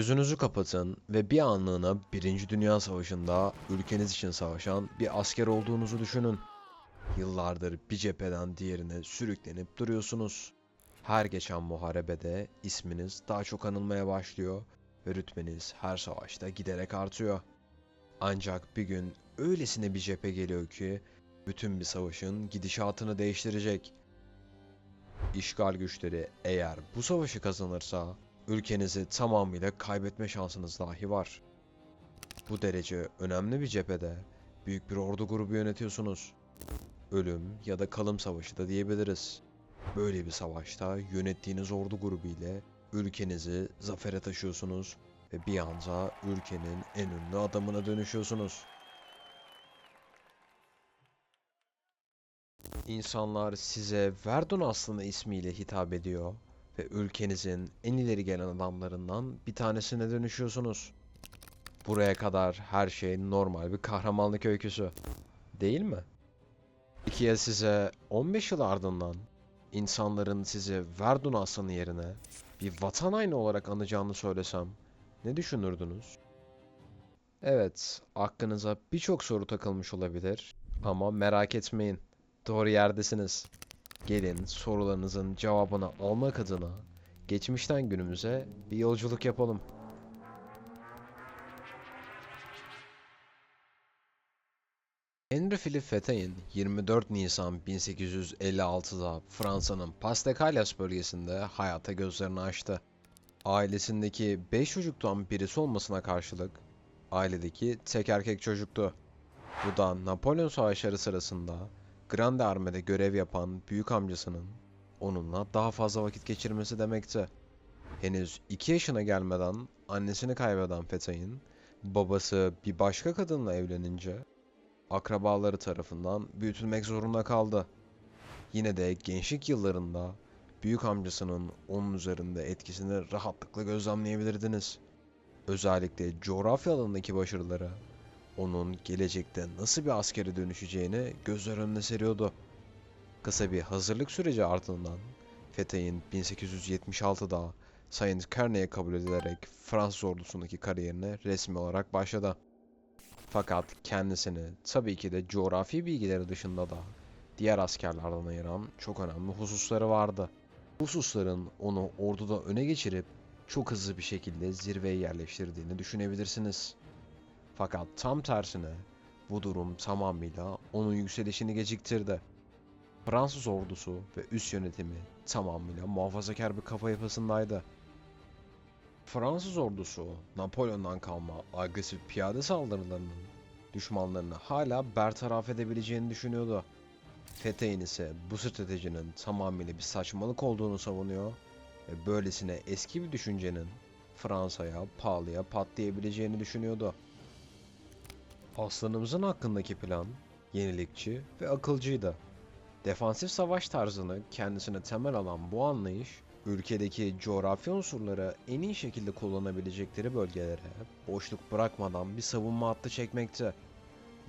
Gözünüzü kapatın ve bir anlığına Birinci Dünya Savaşı'nda ülkeniz için savaşan bir asker olduğunuzu düşünün. Yıllardır bir cepheden diğerine sürüklenip duruyorsunuz. Her geçen muharebede isminiz daha çok anılmaya başlıyor ve rütbeniz her savaşta giderek artıyor. Ancak bir gün öylesine bir cephe geliyor ki bütün bir savaşın gidişatını değiştirecek. İşgal güçleri eğer bu savaşı kazanırsa ülkenizi tamamıyla kaybetme şansınız dahi var. Bu derece önemli bir cephede büyük bir ordu grubu yönetiyorsunuz. Ölüm ya da kalım savaşı da diyebiliriz. Böyle bir savaşta yönettiğiniz ordu grubu ile ülkenizi zafere taşıyorsunuz ve bir anda ülkenin en ünlü adamına dönüşüyorsunuz. İnsanlar size Verdun Aslanı ismiyle hitap ediyor ve ülkenizin en ileri gelen adamlarından bir tanesine dönüşüyorsunuz. Buraya kadar her şey normal bir kahramanlık öyküsü. Değil mi? Peki ya size 15 yıl ardından insanların sizi Verdun Aslanı yerine bir vatan haini olarak anacağını söylesem ne düşünürdünüz? Evet, aklınıza birçok soru takılmış olabilir ama merak etmeyin. Doğru yerdesiniz. Gelin sorularınızın cevabını almak adına geçmişten günümüze bir yolculuk yapalım. Henry Philippe Pétain 24 Nisan 1856'da Fransa'nın Pas-de-Calais bölgesinde hayata gözlerini açtı. Ailesindeki 5 çocuktan birisi olmasına karşılık ailedeki tek erkek çocuktu. Bu da Napolyon Savaşları sırasında Grande Armee'de görev yapan büyük amcasının onunla daha fazla vakit geçirmesi demekti. Henüz 2 yaşına gelmeden annesini kaybeden Pétain, babası bir başka kadınla evlenince akrabaları tarafından büyütülmek zorunda kaldı. Yine de gençlik yıllarında büyük amcasının onun üzerinde etkisini rahatlıkla gözlemleyebilirdiniz. Özellikle coğrafya alanındaki başarıları onun gelecekte nasıl bir askere dönüşeceğini gözler önüne seriyordu. Kısa bir hazırlık süreci ardından Fetay'ın 1876'da Saint Kearney'e kabul edilerek Fransız ordusundaki kariyerine resmi olarak başladı. Fakat kendisini tabii ki de coğrafi bilgileri dışında da diğer askerlerden ayıran çok önemli hususları vardı. Bu hususların onu orduda öne geçirip çok hızlı bir şekilde zirveye yerleştirdiğini düşünebilirsiniz. Fakat tam tersine bu durum tamamıyla onun yükselişini geciktirdi. Fransız ordusu ve üst yönetimi tamamıyla muhafazakar bir kafa yapısındaydı. Fransız ordusu Napolyon'dan kalma agresif piyade saldırılarının düşmanlarını hala bertaraf edebileceğini düşünüyordu. Fethiye'nin ise bu stratejinin tamamıyla bir saçmalık olduğunu savunuyor ve böylesine eski bir düşüncenin Fransa'ya pahalıya patlayabileceğini düşünüyordu. Aslanımızın hakkındaki plan yenilikçi ve akılcıydı. Defansif savaş tarzını kendisine temel alan bu anlayış, ülkedeki coğrafi unsurları en iyi şekilde kullanabilecekleri bölgelere boşluk bırakmadan bir savunma hattı çekmekte.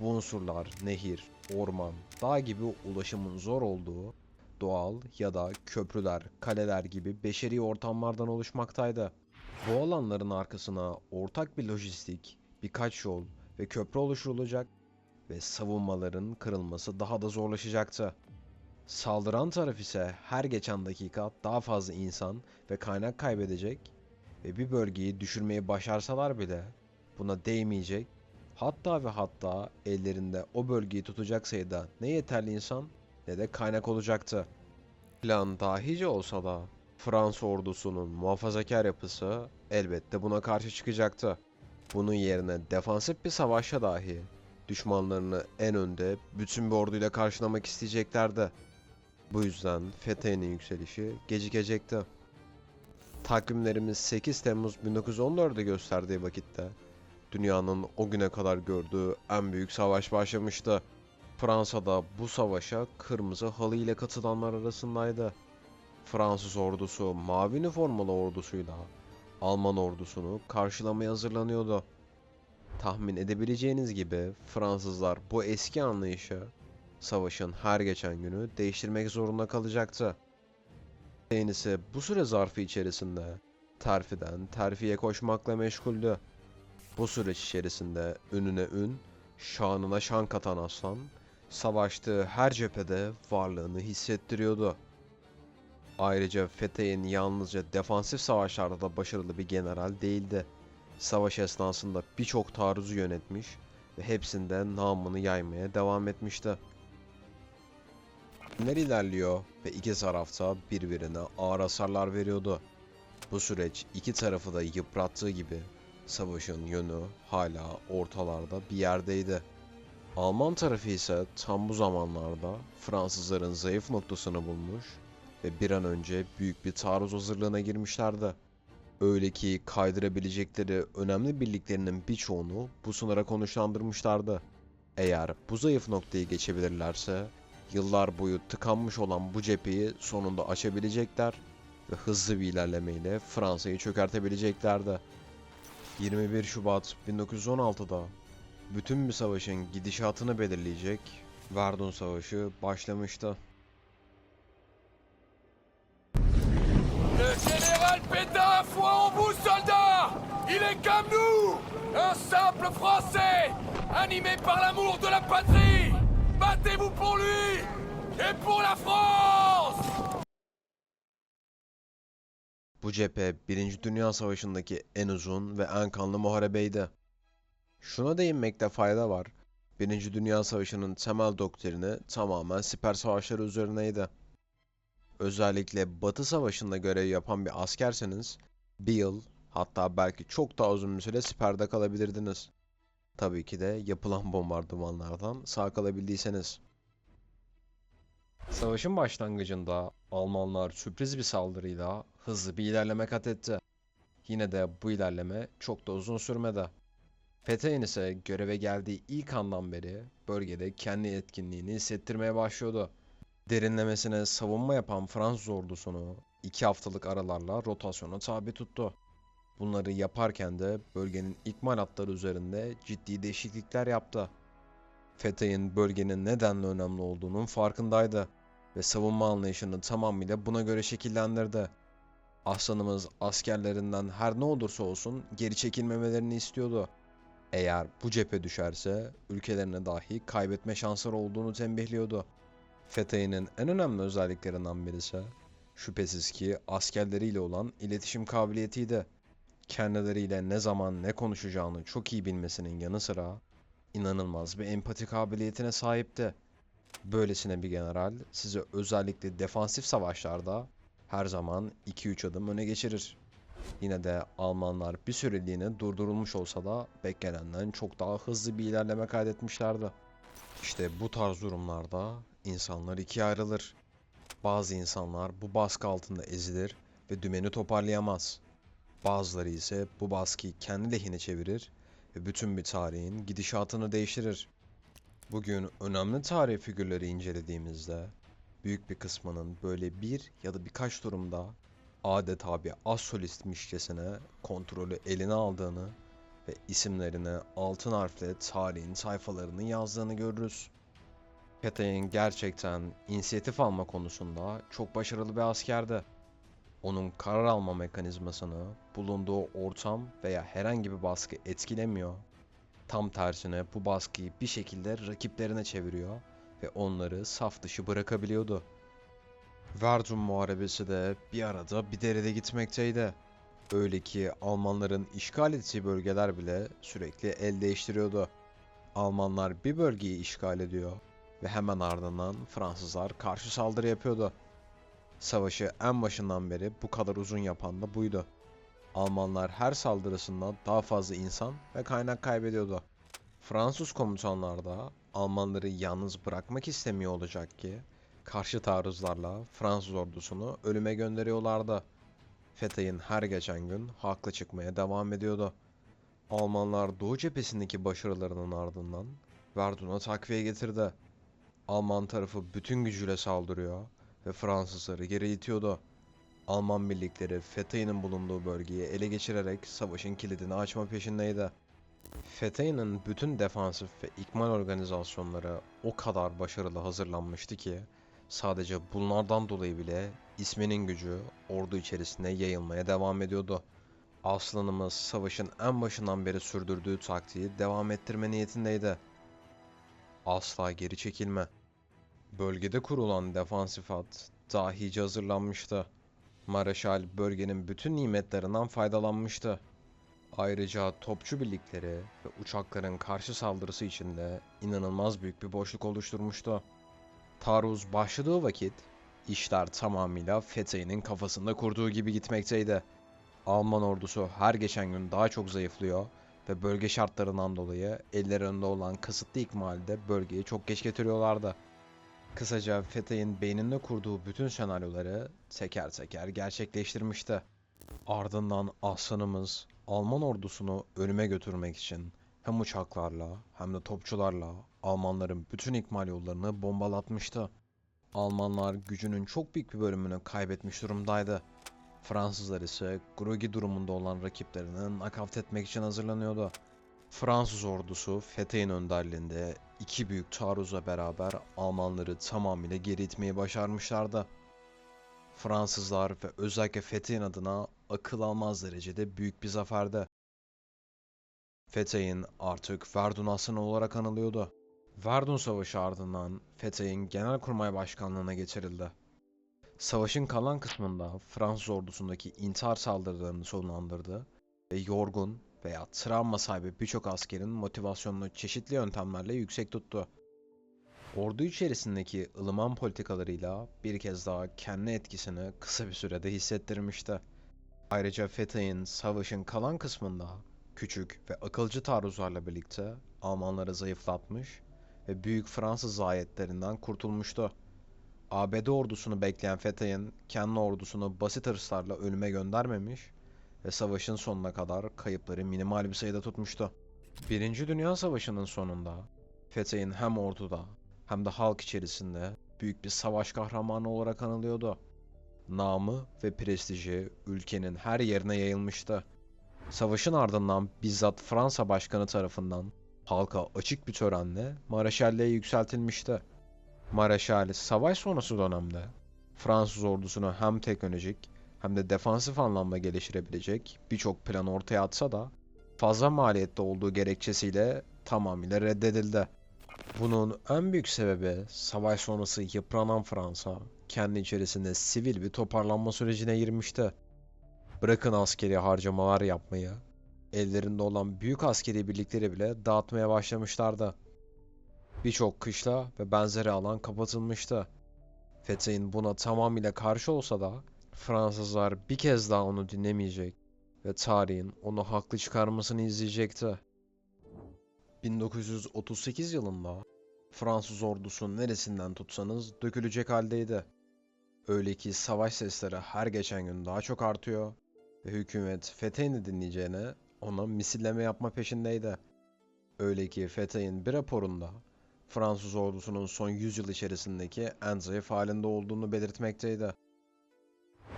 Bu unsurlar nehir, orman, dağ gibi ulaşımın zor olduğu doğal ya da köprüler, kaleler gibi beşeri ortamlardan oluşmaktaydı. Bu alanların arkasına ortak bir lojistik, birkaç yol ve köprü oluşturulacak ve savunmaların kırılması daha da zorlaşacaktı. Saldıran taraf ise her geçen dakika daha fazla insan ve kaynak kaybedecek ve bir bölgeyi düşürmeyi başarsalar bile buna değmeyecek hatta ve hatta ellerinde o bölgeyi tutacak sayıda ne yeterli insan ne de kaynak olacaktı. Plan dahice olsa da Fransız ordusunun muhafazakar yapısı elbette buna karşı çıkacaktı. Bunun yerine defansif bir savaşa dahi düşmanlarını en önde bütün bir orduyla karşılamak isteyeceklerdi. Bu yüzden Fethiye'nin yükselişi gecikecekti. Takvimlerimiz 8 Temmuz 1914'de gösterdiği vakitte dünyanın o güne kadar gördüğü en büyük savaş başlamıştı. Fransa'da bu savaşa kırmızı halı ile katılanlar arasındaydı. Fransız ordusu mavi üniformalı ordusuyla Alman ordusunu karşılamaya hazırlanıyordu. Tahmin edebileceğiniz gibi Fransızlar bu eski anlayışı savaşın her geçen günü değiştirmek zorunda kalacaktı. ise bu süre zarfı içerisinde terfiden terfiye koşmakla meşguldü. Bu süreç içerisinde önüne ün, şanına şan katan aslan, savaştığı her cephede varlığını hissettiriyordu. Ayrıca Fethiye'nin yalnızca defansif savaşlarda da başarılı bir general değildi. Savaş esnasında birçok taarruzu yönetmiş ve hepsinde namını yaymaya devam etmişti. Günler ilerliyor ve iki tarafta birbirine ağır hasarlar veriyordu. Bu süreç iki tarafı da yıprattığı gibi savaşın yönü hala ortalarda bir yerdeydi. Alman tarafı ise tam bu zamanlarda Fransızların zayıf noktasını bulmuş ve bir an önce büyük bir taarruz hazırlığına girmişlerdi. Öyle ki kaydırabilecekleri önemli birliklerinin birçoğunu bu sınıra konuşlandırmışlardı. Eğer bu zayıf noktayı geçebilirlerse yıllar boyu tıkanmış olan bu cepheyi sonunda açabilecekler ve hızlı bir ilerlemeyle Fransa'yı çökertebileceklerdi. 21 Şubat 1916'da bütün bir savaşın gidişatını belirleyecek Verdun Savaşı başlamıştı. Pétain foi en vous, soldats Il est comme nous Un simple Français Animé par l'amour de la patrie Battez-vous pour lui Et pour la France Bu cephe 1. Dünya Savaşı'ndaki en uzun ve en kanlı muharebeydi. Şuna değinmekte fayda var. 1. Dünya Savaşı'nın temel doktrini tamamen siper savaşları üzerineydi. Özellikle Batı Savaşı'nda görev yapan bir askerseniz bir yıl hatta belki çok daha uzun bir süre siperde kalabilirdiniz. Tabii ki de yapılan bombardımanlardan sağ kalabildiyseniz. Savaşın başlangıcında Almanlar sürpriz bir saldırıyla hızlı bir ilerleme kat etti. Yine de bu ilerleme çok da uzun sürmedi. Fethiye'nin ise göreve geldiği ilk andan beri bölgede kendi etkinliğini hissettirmeye başlıyordu. Derinlemesine savunma yapan Fransız ordusunu iki haftalık aralarla rotasyona tabi tuttu. Bunları yaparken de bölgenin ikmal hatları üzerinde ciddi değişiklikler yaptı. Fethiye'nin bölgenin nedenle önemli olduğunun farkındaydı ve savunma anlayışını tamamıyla buna göre şekillendirdi. Aslanımız askerlerinden her ne olursa olsun geri çekilmemelerini istiyordu. Eğer bu cephe düşerse ülkelerine dahi kaybetme şansları olduğunu tembihliyordu. Fethiye'nin en önemli özelliklerinden birisi şüphesiz ki askerleriyle olan iletişim kabiliyetiydi. Kendileriyle ne zaman ne konuşacağını çok iyi bilmesinin yanı sıra inanılmaz bir empati kabiliyetine sahipti. Böylesine bir general sizi özellikle defansif savaşlarda her zaman 2-3 adım öne geçirir. Yine de Almanlar bir süreliğine durdurulmuş olsa da beklenenden çok daha hızlı bir ilerleme kaydetmişlerdi. İşte bu tarz durumlarda insanlar ikiye ayrılır. Bazı insanlar bu baskı altında ezilir ve dümeni toparlayamaz. Bazıları ise bu baskıyı kendi lehine çevirir ve bütün bir tarihin gidişatını değiştirir. Bugün önemli tarih figürleri incelediğimizde büyük bir kısmının böyle bir ya da birkaç durumda adeta bir az solistmişçesine kontrolü eline aldığını ve isimlerini altın harfle tarihin sayfalarını yazdığını görürüz. Petain gerçekten inisiyatif alma konusunda çok başarılı bir askerdi. Onun karar alma mekanizmasını bulunduğu ortam veya herhangi bir baskı etkilemiyor. Tam tersine bu baskıyı bir şekilde rakiplerine çeviriyor ve onları saf dışı bırakabiliyordu. Verdun Muharebesi de bir arada bir derede gitmekteydi. Öyle ki Almanların işgal ettiği bölgeler bile sürekli el değiştiriyordu. Almanlar bir bölgeyi işgal ediyor ve hemen ardından Fransızlar karşı saldırı yapıyordu. Savaşı en başından beri bu kadar uzun yapan da buydu. Almanlar her saldırısında daha fazla insan ve kaynak kaybediyordu. Fransız komutanlar da Almanları yalnız bırakmak istemiyor olacak ki karşı taarruzlarla Fransız ordusunu ölüme gönderiyorlardı. Fethiye'nin her geçen gün haklı çıkmaya devam ediyordu. Almanlar Doğu cephesindeki başarılarının ardından Verdun'a takviye getirdi. Alman tarafı bütün gücüyle saldırıyor ve Fransızları geri itiyordu. Alman birlikleri Fethiye'nin bulunduğu bölgeyi ele geçirerek savaşın kilidini açma peşindeydi. Fethiye'nin bütün defansif ve ikmal organizasyonları o kadar başarılı hazırlanmıştı ki Sadece bunlardan dolayı bile isminin gücü ordu içerisinde yayılmaya devam ediyordu. Aslanımız savaşın en başından beri sürdürdüğü taktiği devam ettirme niyetindeydi. Asla geri çekilme. Bölgede kurulan defansif hat dahice hazırlanmıştı. Mareşal bölgenin bütün nimetlerinden faydalanmıştı. Ayrıca topçu birlikleri ve uçakların karşı saldırısı içinde inanılmaz büyük bir boşluk oluşturmuştu. Taarruz başladığı vakit işler tamamıyla Fethiye'nin kafasında kurduğu gibi gitmekteydi. Alman ordusu her geçen gün daha çok zayıflıyor ve bölge şartlarından dolayı ellerinde olan kısıtlı ikmalde bölgeyi çok geç getiriyorlardı. Kısaca Fethiye'nin beyninde kurduğu bütün senaryoları teker teker gerçekleştirmişti. Ardından aslanımız Alman ordusunu ölüme götürmek için hem uçaklarla hem de topçularla Almanların bütün ikmal yollarını bombalatmıştı. Almanlar gücünün çok büyük bir bölümünü kaybetmiş durumdaydı. Fransızlar ise Grugi durumunda olan rakiplerini nakavt etmek için hazırlanıyordu. Fransız ordusu Fethiye'nin önderliğinde iki büyük taarruzla beraber Almanları tamamıyla geri itmeyi başarmışlardı. Fransızlar ve özellikle Fethiye'nin adına akıl almaz derecede büyük bir zaferdi. Fethiye'nin artık Verdun Aslanı olarak anılıyordu. Verdun Savaşı ardından Fethiye'nin Genelkurmay Başkanlığı'na getirildi. Savaşın kalan kısmında Fransız ordusundaki intihar saldırılarını sonlandırdı ve yorgun veya travma sahibi birçok askerin motivasyonunu çeşitli yöntemlerle yüksek tuttu. Ordu içerisindeki ılıman politikalarıyla bir kez daha kendi etkisini kısa bir sürede hissettirmişti. Ayrıca Fethiye'nin savaşın kalan kısmında küçük ve akılcı taarruzlarla birlikte Almanları zayıflatmış ve büyük Fransız zayiatlerinden kurtulmuştu. ABD ordusunu bekleyen Fethiye'nin kendi ordusunu basit hırslarla ölüme göndermemiş ve savaşın sonuna kadar kayıpları minimal bir sayıda tutmuştu. Birinci Dünya Savaşı'nın sonunda Fethiye'nin hem orduda hem de halk içerisinde büyük bir savaş kahramanı olarak anılıyordu. Namı ve prestiji ülkenin her yerine yayılmıştı. Savaşın ardından bizzat Fransa Başkanı tarafından halka açık bir törenle Mareşalliğe yükseltilmişti. Mareşal savaş sonrası dönemde Fransız ordusunu hem teknolojik hem de defansif anlamda geliştirebilecek birçok plan ortaya atsa da fazla maliyette olduğu gerekçesiyle tamamıyla reddedildi. Bunun en büyük sebebi savaş sonrası yıpranan Fransa kendi içerisinde sivil bir toparlanma sürecine girmişti. Bırakın askeri harcamalar yapmayı, ellerinde olan büyük askeri birlikleri bile dağıtmaya başlamışlardı. Birçok kışla ve benzeri alan kapatılmıştı. Fethiye'nin buna tamamıyla karşı olsa da Fransızlar bir kez daha onu dinlemeyecek ve tarihin onu haklı çıkarmasını izleyecekti. 1938 yılında Fransız ordusu neresinden tutsanız dökülecek haldeydi. Öyle ki savaş sesleri her geçen gün daha çok artıyor ve hükümet Fethiye'ni dinleyeceğine ona misilleme yapma peşindeydi. Öyle ki Fethiye'nin bir raporunda Fransız ordusunun son 100 yıl içerisindeki en zayıf halinde olduğunu belirtmekteydi.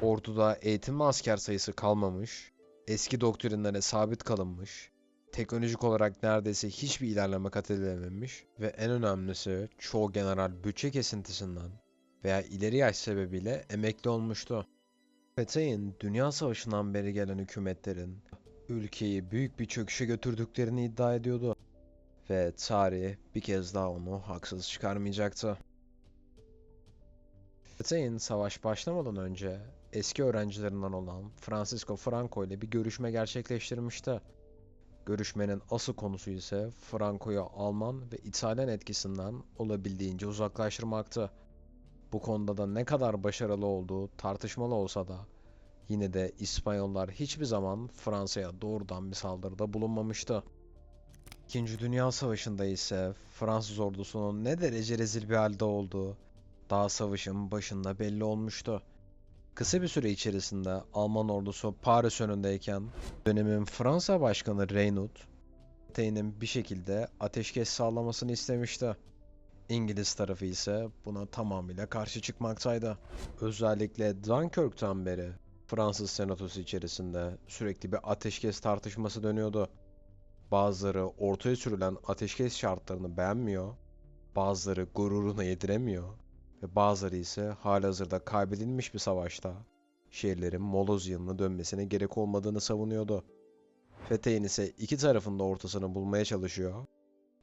Orduda eğitim ve asker sayısı kalmamış, eski doktrinlere sabit kalınmış, teknolojik olarak neredeyse hiçbir ilerleme kat edilememiş ve en önemlisi çoğu general bütçe kesintisinden veya ileri yaş sebebiyle emekli olmuştu. Fethiye'nin Dünya Savaşı'ndan beri gelen hükümetlerin ülkeyi büyük bir çöküşe götürdüklerini iddia ediyordu. Ve tarih bir kez daha onu haksız çıkarmayacaktı. Fethiye'nin savaş başlamadan önce eski öğrencilerinden olan Francisco Franco ile bir görüşme gerçekleştirmişti. Görüşmenin asıl konusu ise Franco'yu Alman ve İtalyan etkisinden olabildiğince uzaklaştırmaktı. Bu konuda da ne kadar başarılı olduğu tartışmalı olsa da yine de İspanyollar hiçbir zaman Fransa'ya doğrudan bir saldırıda bulunmamıştı. İkinci Dünya Savaşı'nda ise Fransız ordusunun ne derece rezil bir halde olduğu daha savaşın başında belli olmuştu. Kısa bir süre içerisinde Alman ordusu Paris önündeyken dönemin Fransa Başkanı Reynaud, Fethiye'nin bir şekilde ateşkes sağlamasını istemişti. İngiliz tarafı ise buna tamamıyla karşı çıkmaktaydı. Özellikle Dunkirk'ten beri Fransız senatosu içerisinde sürekli bir ateşkes tartışması dönüyordu. Bazıları ortaya sürülen ateşkes şartlarını beğenmiyor, bazıları gururuna yediremiyor ve bazıları ise halihazırda kaybedilmiş bir savaşta şehirlerin moloz yılına dönmesine gerek olmadığını savunuyordu. Fethiye'nin ise iki tarafında ortasını bulmaya çalışıyor.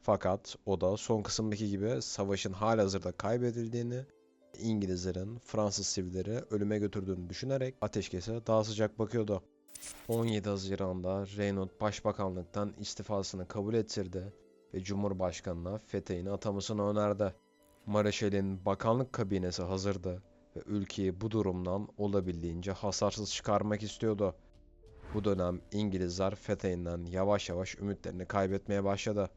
Fakat o da son kısımdaki gibi savaşın halihazırda kaybedildiğini, İngilizlerin Fransız sivilleri ölüme götürdüğünü düşünerek ateşkese daha sıcak bakıyordu. 17 Haziran'da Reynaud başbakanlıktan istifasını kabul ettirdi ve Cumhurbaşkanı'na Fethiye'nin atamasını önerdi. Mareşal'in bakanlık kabinesi hazırdı ve ülkeyi bu durumdan olabildiğince hasarsız çıkarmak istiyordu. Bu dönem İngilizler Fethiye'nden yavaş yavaş ümitlerini kaybetmeye başladı.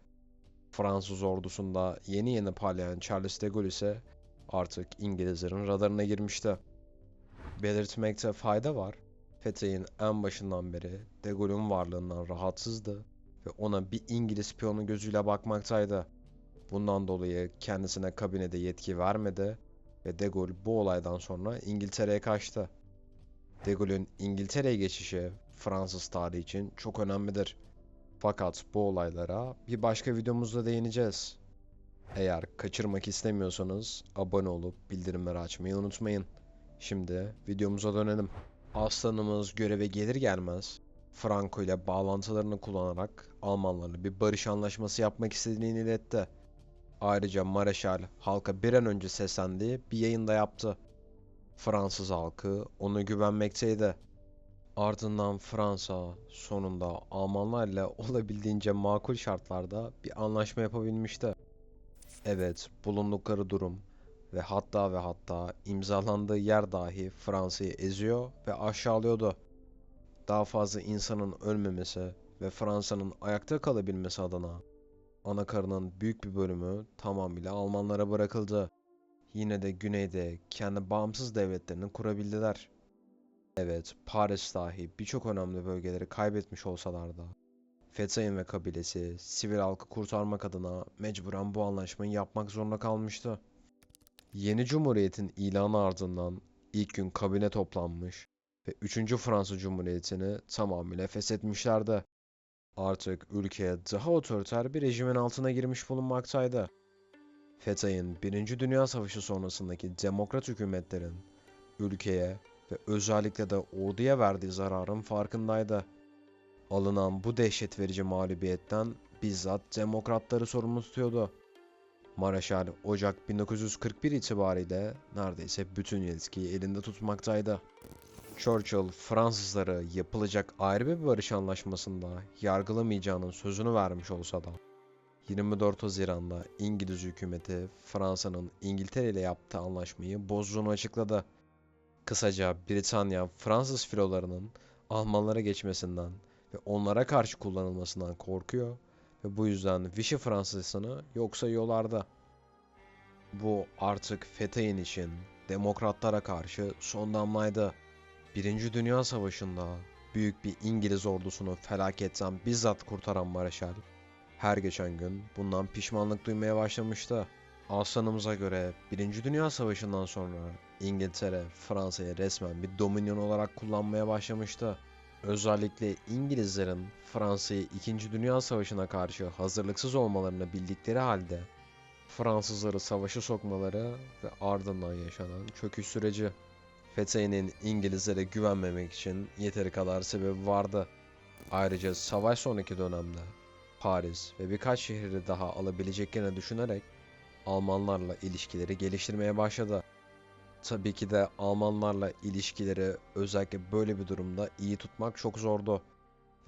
Fransız ordusunda yeni yeni parlayan Charles de Gaulle ise artık İngilizlerin radarına girmişti. Belirtmekte fayda var. Fethiye'nin en başından beri de Gaulle'ün varlığından rahatsızdı ve ona bir İngiliz piyonu gözüyle bakmaktaydı. Bundan dolayı kendisine kabinede yetki vermedi ve de Gaulle bu olaydan sonra İngiltere'ye kaçtı. De Gaulle'ün İngiltere'ye geçişi Fransız tarihi için çok önemlidir. Fakat bu olaylara bir başka videomuzda değineceğiz. Eğer kaçırmak istemiyorsanız abone olup bildirimleri açmayı unutmayın. Şimdi videomuza dönelim. Aslanımız göreve gelir gelmez Franco ile bağlantılarını kullanarak Almanlarla bir barış anlaşması yapmak istediğini iletti. Ayrıca Mareşal halka bir an önce seslendiği bir yayında yaptı. Fransız halkı ona güvenmekteydi. Ardından Fransa sonunda Almanlarla olabildiğince makul şartlarda bir anlaşma yapabilmişti. Evet, bulundukları durum ve hatta ve hatta imzalandığı yer dahi Fransa'yı eziyor ve aşağılıyordu. Daha fazla insanın ölmemesi ve Fransa'nın ayakta kalabilmesi adına anakarının büyük bir bölümü tamamıyla Almanlara bırakıldı. Yine de güneyde kendi bağımsız devletlerini kurabildiler. Evet, Paris dahi birçok önemli bölgeleri kaybetmiş olsalar da Fethiye'nin ve kabilesi sivil halkı kurtarmak adına mecburen bu anlaşmayı yapmak zorunda kalmıştı. Yeni Cumhuriyet'in ilanı ardından ilk gün kabine toplanmış ve 3. Fransız Cumhuriyeti'ni tamamıyla feshetmişlerdi. Artık ülke daha otoriter bir rejimin altına girmiş bulunmaktaydı. Fethiye'nin 1. Dünya Savaşı sonrasındaki demokrat hükümetlerin ülkeye ve özellikle de orduya verdiği zararın farkındaydı. Alınan bu dehşet verici mağlubiyetten bizzat demokratları sorumlu tutuyordu. Mareşal Ocak 1941 itibariyle neredeyse bütün yetkiyi elinde tutmaktaydı. Churchill Fransızları yapılacak ayrı bir barış anlaşmasında yargılamayacağının sözünü vermiş olsa da 24 Haziran'da İngiliz hükümeti Fransa'nın İngiltere ile yaptığı anlaşmayı bozduğunu açıkladı. Kısaca Britanya Fransız filolarının Almanlara geçmesinden ve onlara karşı kullanılmasından korkuyor ve bu yüzden Vichy Fransızını yok sayıyorlardı. Bu artık Fethiye'nin için demokratlara karşı son damlaydı. Birinci Dünya Savaşı'nda büyük bir İngiliz ordusunu felaketten bizzat kurtaran Mareşal, her geçen gün bundan pişmanlık duymaya başlamıştı. Aslanımıza göre Birinci Dünya Savaşı'ndan sonra İngiltere Fransa'yı resmen bir dominion olarak kullanmaya başlamıştı. Özellikle İngilizlerin Fransa'yı 2. Dünya Savaşı'na karşı hazırlıksız olmalarını bildikleri halde Fransızları savaşa sokmaları ve ardından yaşanan çöküş süreci. Fethiye'nin İngilizlere güvenmemek için yeteri kadar sebebi vardı. Ayrıca savaş sonraki dönemde Paris ve birkaç şehri daha alabileceklerini düşünerek Almanlarla ilişkileri geliştirmeye başladı. Tabii ki de Almanlarla ilişkileri özellikle böyle bir durumda iyi tutmak çok zordu.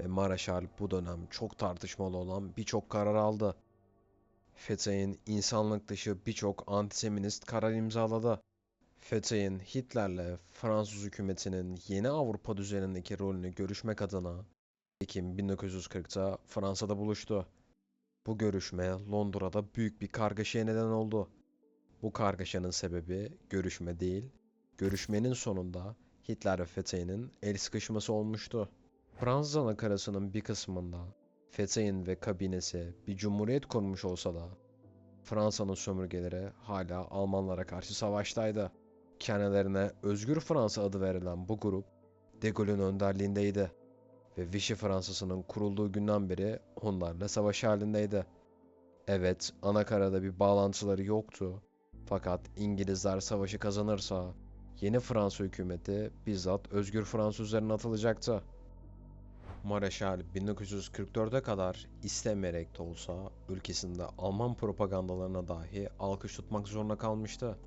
Ve Mareşal bu dönem çok tartışmalı olan birçok karar aldı. Fethiye'nin insanlık dışı birçok antiseminist karar imzaladı. Fethiye'nin Hitler'le Fransız hükümetinin yeni Avrupa düzenindeki rolünü görüşmek adına Ekim 1940'ta Fransa'da buluştu. Bu görüşme Londra'da büyük bir kargaşaya neden oldu. Bu kargaşanın sebebi görüşme değil, görüşmenin sonunda Hitler ve Fethiye'nin el sıkışması olmuştu. Fransız anakarasının bir kısmında Fethiye'nin ve kabinesi bir cumhuriyet kurmuş olsa da Fransa'nın sömürgeleri hala Almanlara karşı savaştaydı. Kendilerine Özgür Fransa adı verilen bu grup De Gaulle'ün önderliğindeydi ve Vichy Fransa'sının kurulduğu günden beri onlarla savaş halindeydi. Evet, anakarada bir bağlantıları yoktu Fakat İngilizler savaşı kazanırsa yeni Fransa hükümeti bizzat özgür Fransa üzerine atılacaktı. Mareşal 1944'e kadar istemeyerek de olsa ülkesinde Alman propagandalarına dahi alkış tutmak zorunda kalmıştı.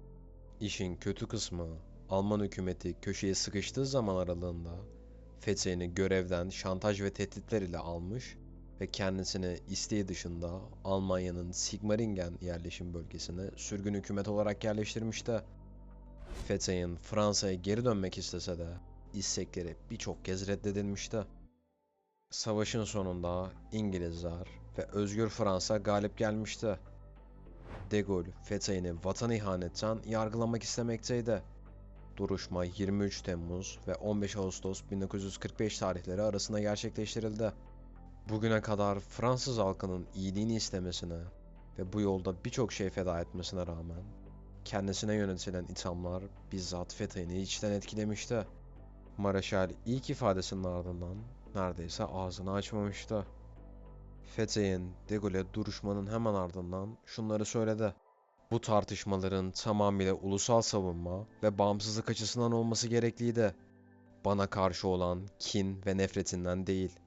İşin kötü kısmı Alman hükümeti köşeye sıkıştığı zaman aralığında Fethiye'ni görevden şantaj ve tehditler ile almış ve kendisini isteği dışında Almanya'nın Sigmaringen yerleşim bölgesine sürgün hükümet olarak yerleştirmişti. Fethiye'nin Fransa'ya geri dönmek istese de istekleri birçok kez reddedilmişti. Savaşın sonunda İngilizler ve özgür Fransa galip gelmişti. De Gaulle, Fethiye'ni vatan ihanetten yargılamak istemekteydi. Duruşma 23 Temmuz ve 15 Ağustos 1945 tarihleri arasında gerçekleştirildi. Bugüne kadar Fransız halkının iyiliğini istemesine ve bu yolda birçok şey feda etmesine rağmen kendisine yönetilen ithamlar bizzat Fethiye'ni içten etkilemişti. Mareşal ilk ifadesinin ardından neredeyse ağzını açmamıştı. Fethiye'nin De Gaulle'e duruşmanın hemen ardından şunları söyledi. Bu tartışmaların tamamıyla ulusal savunma ve bağımsızlık açısından olması gerekliydi. Bana karşı olan kin ve nefretinden değil.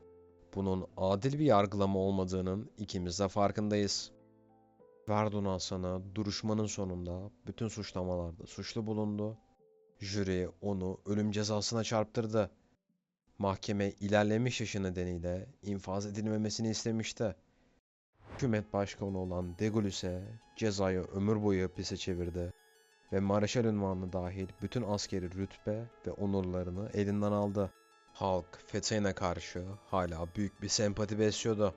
Bunun adil bir yargılama olmadığının ikimiz de farkındayız. Verdun Hasan'a duruşmanın sonunda bütün suçlamalarda suçlu bulundu. Jüri onu ölüm cezasına çarptırdı. Mahkeme ilerlemiş yaşı nedeniyle infaz edilmemesini istemişti. Hükümet başkanı olan De Gaulle ise cezayı ömür boyu hapise çevirdi ve Mareşal unvanı dahil bütün askeri rütbe ve onurlarını elinden aldı. Halk Fethiye'ne karşı hala büyük bir sempati besliyordu.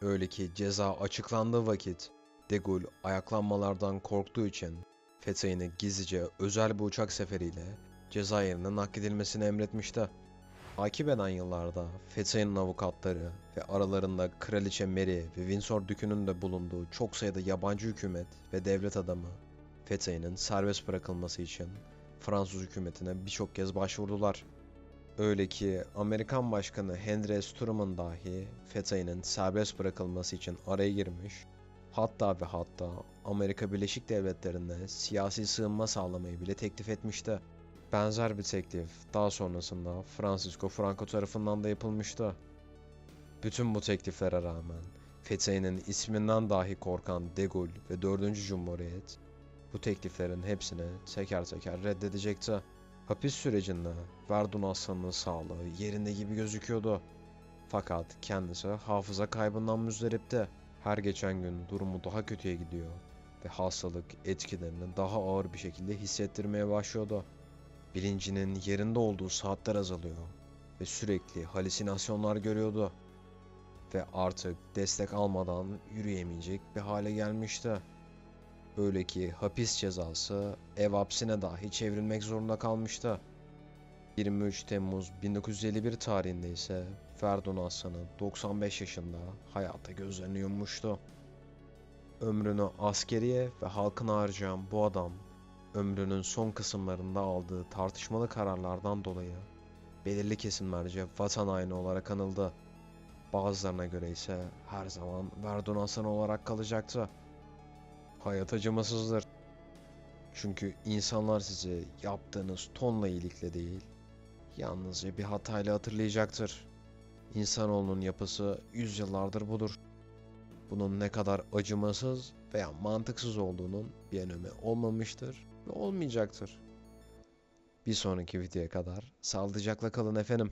Öyle ki ceza açıklandığı vakit De Gaulle ayaklanmalardan korktuğu için Fethiye'ne gizlice özel bir uçak seferiyle Cezayir'ine nakledilmesini emretmişti. Takip eden yıllarda Fethiye'nin avukatları ve aralarında Kraliçe Mary ve Windsor Dükü'nün de bulunduğu çok sayıda yabancı hükümet ve devlet adamı Fethiye'nin serbest bırakılması için Fransız hükümetine birçok kez başvurdular. Öyle ki Amerikan Başkanı Henry S. Truman dahi Fethiye'nin serbest bırakılması için araya girmiş, hatta ve hatta Amerika Birleşik Devletleri'ne siyasi sığınma sağlamayı bile teklif etmişti. Benzer bir teklif daha sonrasında Francisco Franco tarafından da yapılmıştı. Bütün bu tekliflere rağmen Fethiye'nin isminden dahi korkan De Gaulle ve 4. Cumhuriyet bu tekliflerin hepsini teker teker reddedecekti. Hapis sürecinde Verdun Aslan'ın sağlığı yerinde gibi gözüküyordu. Fakat kendisi hafıza kaybından müzdaripti. Her geçen gün durumu daha kötüye gidiyor ve hastalık etkilerini daha ağır bir şekilde hissettirmeye başlıyordu. Bilincinin yerinde olduğu saatler azalıyor ve sürekli halüsinasyonlar görüyordu. Ve artık destek almadan yürüyemeyecek bir hale gelmişti. Öyle ki hapis cezası ev hapsine dahi çevrilmek zorunda kalmıştı. 23 Temmuz 1951 tarihinde ise Ferdun Aslan'ı 95 yaşında hayata gözlerini yummuştu. Ömrünü askeriye ve halkına harcayan bu adam ömrünün son kısımlarında aldığı tartışmalı kararlardan dolayı belirli kesimlerce vatan haini olarak anıldı. Bazılarına göre ise her zaman Verdun Hasan olarak kalacaktı. Hayat acımasızdır. Çünkü insanlar sizi yaptığınız tonla iyilikle değil, yalnızca bir hatayla hatırlayacaktır. İnsanoğlunun yapısı yüzyıllardır budur. Bunun ne kadar acımasız veya mantıksız olduğunun bir önemi olmamıştır olmayacaktır. Bir sonraki videoya kadar sağlıcakla kalın efendim.